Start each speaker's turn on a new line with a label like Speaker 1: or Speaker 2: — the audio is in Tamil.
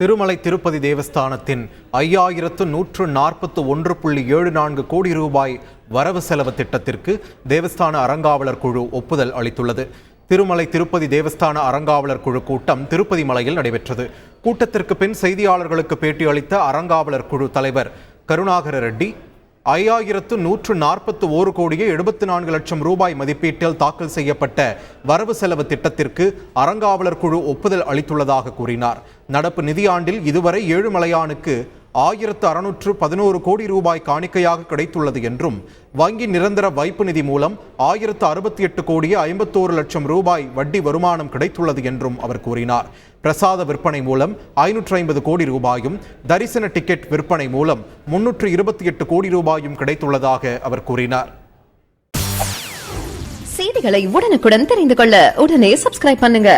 Speaker 1: திருமலை திருப்பதி தேவஸ்தானத்தின் ஐயாயிரத்து நூற்று நாற்பத்து ஒன்று புள்ளி ஏழு நான்கு கோடி ரூபாய் வரவு செலவு திட்டத்திற்கு தேவஸ்தான அறங்காவலர் குழு ஒப்புதல் அளித்துள்ளது. திருமலை திருப்பதி தேவஸ்தான அறங்காவலர் குழு கூட்டம் திருப்பதி மலையில் நடைபெற்றது. கூட்டத்திற்கு பின் செய்தியாளர்களுக்கு பேட்டியளித்த அறங்காவலர் குழு தலைவர் கருணாகர ரெட்டி ஐயாயிரத்து நூற்று நாற்பத்து ஓரு கோடியே எழுபத்து நான்கு லட்சம் ரூபாய் மதிப்பீட்டில் தாக்கல் செய்யப்பட்ட வரவு செலவு திட்டத்திற்கு அறங்காவலர் குழு ஒப்புதல் அளித்துள்ளதாக கூறினார். நடப்பு நிதியாண்டில் இதுவரை ஏழுமலையானுக்கு ஆயிரத்து அறுநூற்று பதினோரு கோடி ரூபாய் காணிக்கையாக கிடைத்துள்ளது என்றும் வங்கி நிரந்தர வைப்பு நிதி மூலம் ஆயிரத்து அறுபத்தி எட்டு கோடியே ஐம்பத்தோரு லட்சம் ரூபாய் வட்டி வருமானம் கிடைத்துள்ளது என்றும் அவர் கூறினார். பிரசாத விற்பனை மூலம் ஐநூற்று ஐம்பது கோடி ரூபாயும் தரிசன டிக்கெட் விற்பனை மூலம் முன்னூற்று இருபத்தி எட்டு கோடி ரூபாயும் கிடைத்துள்ளதாக அவர் கூறினார்.
Speaker 2: செய்திகளை உடனுக்குடன் தெரிந்து கொள்ள உடனே சப்ஸ்கிரைப் பண்ணுங்க.